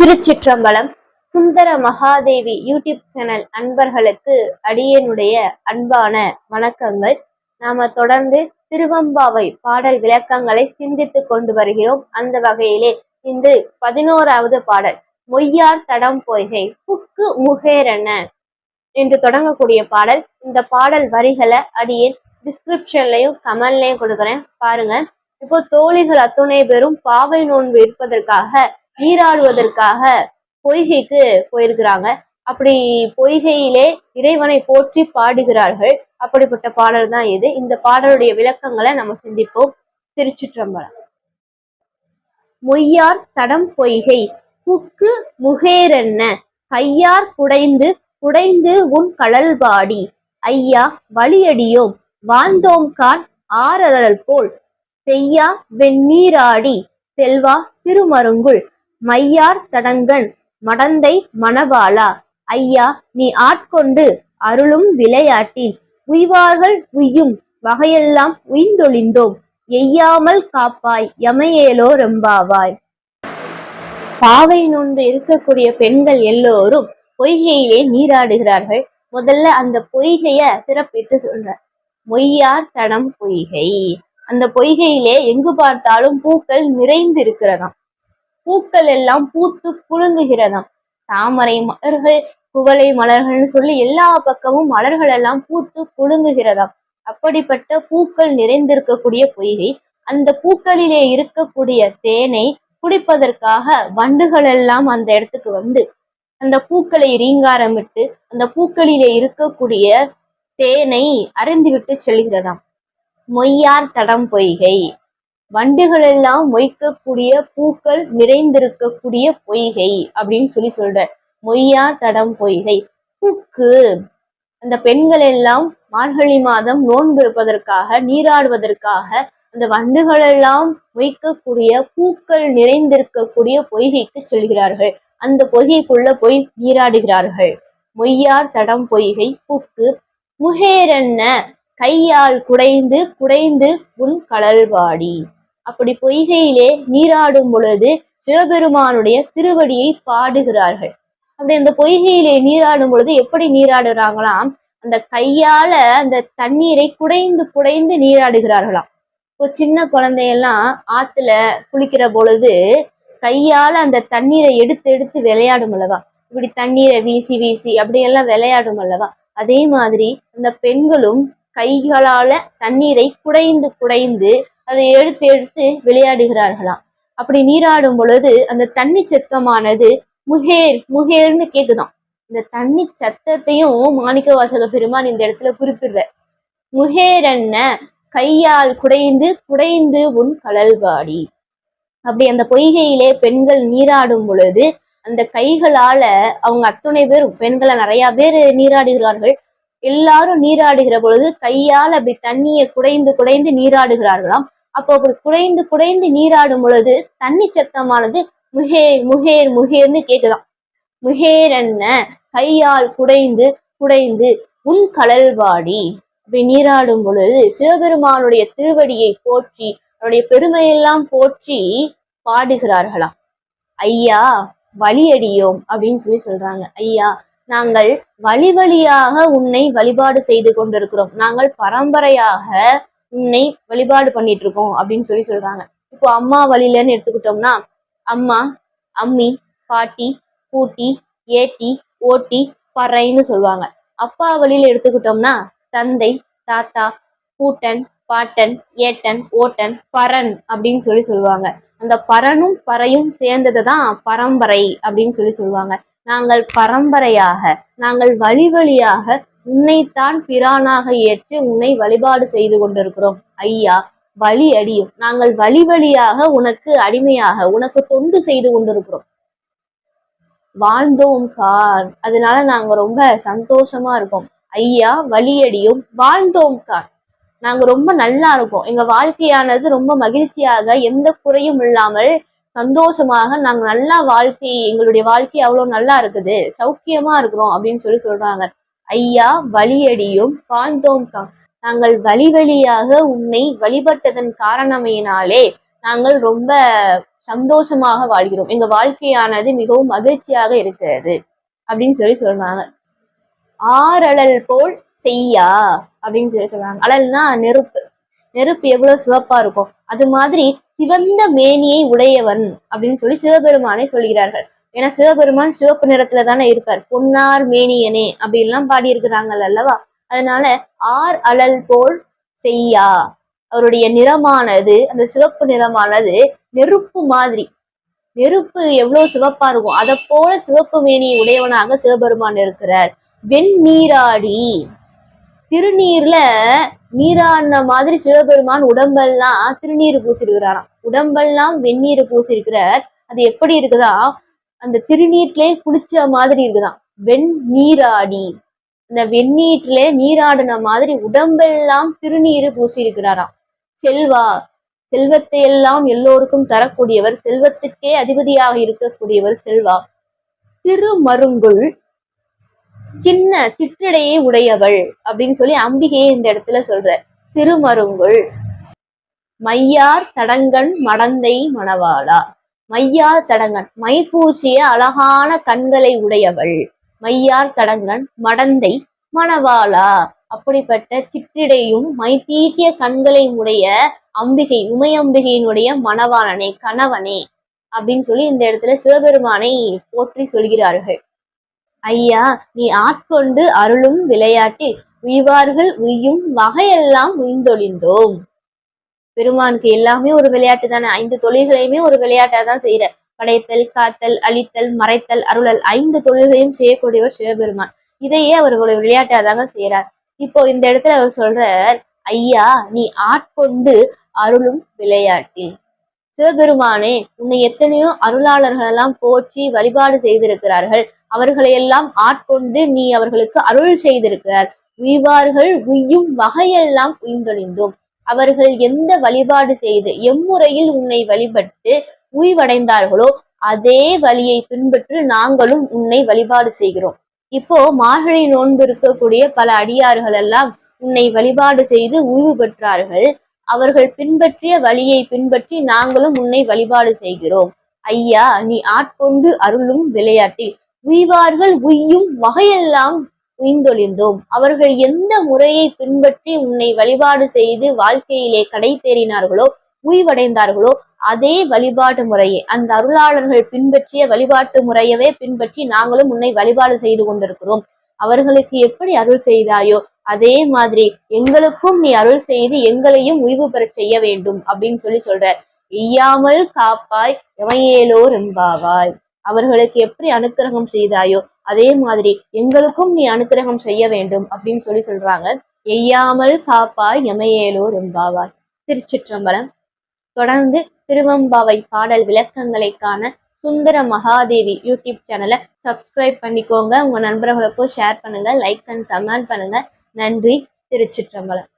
திருச்சிற்றம்பலம் Sundara Mahadevi YouTube channel அன்பர்களுக்கு அடியனுடைய அன்பான வணக்கங்கள். நாம தொடர்ந்து திருவம்பாவை பாடல் விளக்கங்களை சிந்தித்து கொண்டு வருகிறோம். அந்த வகையிலே இன்று பதினோராவது பாடல் மொய்யார் தடம் பொய்கை புக்கு முகேரன என்று தொடங்கக்கூடிய பாடல். இந்த பாடல் வரிகளை அடியேன் டிஸ்கிரிப்ஷன்லையும் கமெண்ட்லையும் கொடுக்குறேன். பாருங்க. இப்போ தோழிகள் அத்துணை பேரும் பாவை நோன்பு இருப்பதற்காக நீராடுவதற்காக பொய்கைக்கு போயிருக்கிறாங்க. அப்படி பொய்கையிலே இறைவனை போற்றி பாடுகிறார்கள். அப்படிப்பட்ட பாடல் தான் இது. இந்த பாடலுடைய விளக்கங்களை நம்ம சிந்திப்போம். திருச்சிற்றம்பலம். மொய்யார் தடம் பொய்கை. புக்கு முகேரென்ன. கையார் குடைந்து குடைந்து உன் கடல்பாடி ஐயா வழியடியோம். வாழ்ந்தோம் கான் ஆரழல் போல். செய்யா வெந்நீராடி. செல்வா சிறுமருங்குள். மையார் தடங்கன் மடந்தை மணவாளா. ஐயா நீ ஆட்கொண்டு அருளும் விளையாட்டின். உய்வார்கள் உய்யும் வகையெல்லாம் உய்ந்தொழிந்தோம். எய்யாமல் காப்பாய் யமையேலோ ரெம்பாவாய். பாவை நொன்று இருக்கக்கூடிய பெண்கள் எல்லோரும் பொய்கையிலே நீராடுகிறார்கள். முதல்ல அந்த பொய்கைய சிறப்பித்து சொல்ற மொய்யார் தடம் பொய்கை. அந்த பொய்கையிலே எங்கு பார்த்தாலும் பூக்கள் நிறைந்து இருக்கிறதாம் பூக்கள் எல்லாம் பூத்து குலுங்குகிறதாம். தாமரை மலர்கள் குவளை மலர்கள்னு சொல்லி எல்லா பக்கமும் மலர்கள் எல்லாம் பூத்து குலுங்குகிறதாம். அப்படிப்பட்ட பூக்கள் நிறைந்திருக்கக்கூடிய பொய்கை அந்த பூக்களிலே இருக்கக்கூடிய தேனை குடிப்பதற்காக வண்டுகள் எல்லாம் அந்த இடத்துக்கு வந்து அந்த பூக்களை ரீங்காரமிட்டு அந்த பூக்களிலே இருக்கக்கூடிய தேனை அறிந்துவிட்டு செல்கிறதாம். மொய்யார் தடம் பொய்கை. வண்டுகள் எல்லாம் மொய்க்கக்கூடிய பூக்கள் நிறைந்திருக்கக்கூடிய பொய்கை அப்படின்னு சொல்லி சொல்ற. மொய்யா தடம் பொய்கை. பூக்கு அந்த பெண்கள் எல்லாம் மார்கழி மாதம் நோன்பு இருப்பதற்காக நீராடுவதற்காக அந்த வண்டுகள் எல்லாம் மொய்க்கக்கூடிய பூக்கள் நிறைந்திருக்கக்கூடிய பொய்கைக்கு செல்கிறார்கள். அந்த பொய்கைக்குள்ள போய் நீராடுகிறார்கள். மொய்யார் தடம் பொய்கை. பூக்கு முகேரென்ன கையால் குடைந்து குடைந்து உன் கடல்வாடி அப்படி பொய்கையிலே நீராடும் பொழுது சிவபெருமானுடைய திருவடியை பாடுகிறார்கள். அப்படி அந்த பொய்கையிலே நீராடும் பொழுது எப்படி நீராடுறாங்களாம்? அந்த கையால அந்த தண்ணீரை குடைந்து குடைந்து நீராடுகிறார்களாம். இப்போ சின்ன குழந்தையெல்லாம் ஆத்துல குளிக்கிற பொழுது கையால அந்த தண்ணீரை எடுத்து எடுத்து விளையாடும் அல்லவா? இப்படி தண்ணீரை வீசி வீசி அப்படியெல்லாம் விளையாடும் அல்லவா? அதே மாதிரி அந்த பெண்களும் கைகளால தண்ணீரை குடைந்து குடைந்து அதை எடுத்து எடுத்து விளையாடுகிறார்களாம். அப்படி நீராடும் பொழுது அந்த தண்ணி சத்தமானது முகேர் முகேர்னு கேக்குதாம். இந்த தண்ணி சத்தத்தையும் மாணிக்க வாசக பெருமான் இந்த இடத்துல குறிப்பிடுற என்ன? கையால் குடைந்து குடைந்து உன் கடல்வாடி அப்படி அந்த பொய்கையிலே பெண்கள் நீராடும் பொழுது அந்த கைகளால அவங்க அத்துணை பேர் பெண்களை நிறைய பேர் நீராடுகிறார்கள். எல்லாரும் நீராடுகிற பொழுது கையால் அப்படி தண்ணியை குடைந்து குடைந்து நீராடுகிறார்களாம். அப்போ அப்படி குடைந்து குடைந்து நீராடும் பொழுது தண்ணி சத்தமானது முகேர் முகேர் முகேர்னு கேக்குதாம். என்ன? கையால் குடைந்து குடைந்து உன் கடல்வாடி அப்படி நீராடும் பொழுது சிவபெருமானுடைய திருவடியை போற்றி அவருடைய பெருமையெல்லாம் போற்றி பாடுகிறார்களாம். ஐயா வழியடியோம் அப்படின்னு சொல்லி சொல்றாங்க. ஐயா நாங்கள் வழி வழியாக உன்னை வழிபாடு செய்து கொண்டிருக்கிறோம். நாங்கள் பரம்பரையாக உன்னை வழிபாடு பண்ணிட்டு இருக்கோம் அப்படின்னு சொல்லி சொல்றாங்க. இப்போ அம்மா வழியிலன்னு எடுத்துக்கிட்டோம்னா அம்மா அம்மி பாட்டி பூட்டி ஏட்டி ஓட்டி பறைன்னு சொல்லுவாங்க. அப்பா வழியில எடுத்துக்கிட்டோம்னா தந்தை தாத்தா பூட்டன் பாட்டன் ஏட்டன் ஓட்டன் பரன் அப்படின்னு சொல்லி சொல்லுவாங்க. அந்த பரனும் பறையும் சேர்ந்தது தான் பரம்பரை அப்படின்னு சொல்லி சொல்லுவாங்க. நாங்கள் பரம்பரையாக நாங்கள் வழி வழியாக உன்னைத்தான் பிரானாக ஏற்று உன்னை வழிபாடு செய்து கொண்டிருக்கிறோம். ஐயா வழி அடியும். நாங்கள் வழி வழியாக உனக்கு அடிமையாக உனக்கு தொண்டு செய்து கொண்டிருக்கிறோம். வாழ்ந்தோம் கார் அதனால நாங்க ரொம்ப சந்தோஷமா இருக்கோம். ஐயா வழியடியும் வாழ்ந்தோம் கான். நாங்க ரொம்ப நல்லா இருக்கோம். எங்க வாழ்க்கையானது ரொம்ப மகிழ்ச்சியாக எந்த குறையும் இல்லாமல் சந்தோஷமாக நாங்க நல்லா வாழ்க்கை எங்களுடைய வாழ்க்கை அவ்வளவு நல்லா இருக்குது. சௌக்கியமா இருக்கிறோம் அப்படின்னு சொல்லி சொல்றாங்க. ஐயா வழியடியும் வாழ்ந்தோம் நாங்கள் வழி வழியாக உன்னை வழிபட்டதன் காரணமையினாலே நாங்கள் ரொம்ப சந்தோஷமாக வாழ்கிறோம். எங்க வாழ்க்கையானது மிகவும் மகிழ்ச்சியாக இருக்கிறது அப்படின்னு சொல்லி சொல்றாங்க. ஆறழல் போல் செய்யா அப்படின்னு சொல்லி சொல்றாங்க. அழல்னா நெருப்பு. நெருப்பு எவ்வளவு சிவப்பா இருக்கும். அது மாதிரி சிவந்த மேனியை உடையவன் அப்படின்னு சொல்லி சிவபெருமானை சொல்கிறார்கள். ஏன்னா சிவபெருமான் சிவப்பு நிறத்துல தானே இருப்பார். பொன்னார் மேனியனே அப்படின்லாம் பாடி இருக்கிறாங்கல்ல அல்லவா? அதனால ஆர் அழல் போல் செய்யா. அவருடைய நிறமானது அந்த சிவப்பு நிறமானது நெருப்பு மாதிரி. நெருப்பு எவ்வளவு சிவப்பா இருக்கும். அதை போல சிவப்பு மேனியை உடையவனாக சிவபெருமான் இருக்கிறார். வெண் நீராடி திருநீர்ல நீராடின மாதிரி சிவபெருமான் உடம்பெல்லாம் திருநீர் பூசிருக்கிறாராம். உடம்பெல்லாம் வெந்நீர் பூசிருக்கிறார். அது எப்படி இருக்குதா? அந்த திருநீட்டிலே குளிச்ச மாதிரி இருக்குதாம் வெண்ணீராடி இந்த வெந்நீர்ல நீராடின மாதிரி உடம்பெல்லாம் திருநீர் பூசியிருக்கிறாராம். செல்வா செல்வத்தை எல்லாம் எல்லோருக்கும் தரக்கூடியவர் செல்வத்துக்கே அதிபதியாக இருக்கக்கூடியவர் செல்வா. திருமருங்குள் சின்ன சிற்றடையே உடையவள் அப்படின்னு சொல்லி அம்பிகையை இந்த இடத்துல சொல்ற திருமருங்குள் மையார் தடங்கன் மடந்தை மணவாளா. மையார் தடங்கன். மை பூசிய அழகான கண்களை உடையவள். மையார் தடங்கன் மடந்தை மணவாளா. அப்படிப்பட்ட சிற்றிடையும் மை தீட்டிய கண்களை உடைய அம்பிகை உமையம்பிகையினுடைய மணவாளனே கணவனே அப்படின்னு சொல்லி இந்த இடத்துல சிவபெருமானை போற்றி சொல்கிறார்கள். ஐயா நீ ஆட்கொண்டு அருளும் விளையாட்டில் உய்வார்கள் உய்யும் வகையெல்லாம் உய்ந்தொழிந்தோம். பெருமானுக்கு எல்லாமே ஒரு விளையாட்டு தானே? ஐந்து தொழில்களையுமே ஒரு விளையாட்டா தான் செய்யற. படைத்தல் காத்தல் அழித்தல் மறைத்தல் அருளல் ஐந்து தொழில்களையும் செய்யக்கூடியவர் சிவபெருமான். இதையே அவர் ஒரு விளையாட்டா தாங்க செய்யறார் இப்போ இந்த இடத்துல அவர் சொல்றார் ஐயா நீ ஆட்கொண்டு அருளும் விளையாட்டில். சிவபெருமானே உன்னை எத்தனையோ அருளாளர்கள் எல்லாம் போற்றி வழிபாடு செய்திருக்கிறார்கள். அவர்களை எல்லாம் ஆட்கொண்டு நீ அவர்களுக்கு அருள் செய்திருக்கிறார் உய்வார்கள் உய்யும் வகையெல்லாம் உய்ந்தொழிந்தோம். அவர்கள் எந்த வழிபாடு செய்து எம்முறையில் உன்னை வழிபட்டு உய்வடைந்தார்களோ அதே வழியை பின்பற்று நாங்களும் உன்னை வழிபாடு செய்கிறோம். இப்போ மார்கழி நோன்பு இருக்கக்கூடிய பல அடியார்கள் எல்லாம் உன்னை வழிபாடு செய்து உய்வு பெற்றார்கள். அவர்கள் பின்பற்றிய வழியை பின்பற்றி நாங்களும் உன்னை வழிபாடு செய்கிறோம். ஐயா நீ ஆட்கொண்டு அருளும் விளையாட்டில் உய்வார்கள் உய்யும் வகையெல்லாம் உயிந்தொழிந்தோம். அவர்கள் எந்த முறையை பின்பற்றி உன்னை வழிபாடு செய்து வாழ்க்கையிலே கடைபேறினார்களோ உய்வடைந்தார்களோ அதே வழிபாட்டு முறையை அந்த அருளாளர்கள் பின்பற்றிய வழிபாட்டு முறையவே பின்பற்றி நாங்களும் உன்னை வழிபாடு செய்து கொண்டிருக்கிறோம். அவர்களுக்கு எப்படி அருள் செய்தாயோ அதே மாதிரி எங்களுக்கும் நீ அருள் செய்து எங்களையும் உய்வு பெறச் செய்ய வேண்டும் அப்படின்னு சொல்லி சொல்ற எய்யாமல் காப்பாய் எமையேலோர் என்பாவாய். அவர்களுக்கு எப்படி அனுக்கிரகம் செய்தாயோ அதே மாதிரி எங்களுக்கும் நீ அனுக்கிரகம் செய்ய வேண்டும் அப்படின்னு சொல்லி சொல்றாங்க. எய்யாமல் காப்பாய் எமையேலோர் எம்பாவாய் திருச்சிற்றம்பலம். தொடர்ந்து திருவம்பாவை பாடல் விளக்கங்களை காண சுந்தர மகாதேவி யூடியூப் சேனலை சப்ஸ்கிரைப் பண்ணிக்கோங்க. உங்க நண்பர்களுக்கும் ஷேர் பண்ணுங்க. லைக் அண்ட் கமெண்ட் பண்ணுங்க. நன்றி. திருச்சிற்றம்பலம்.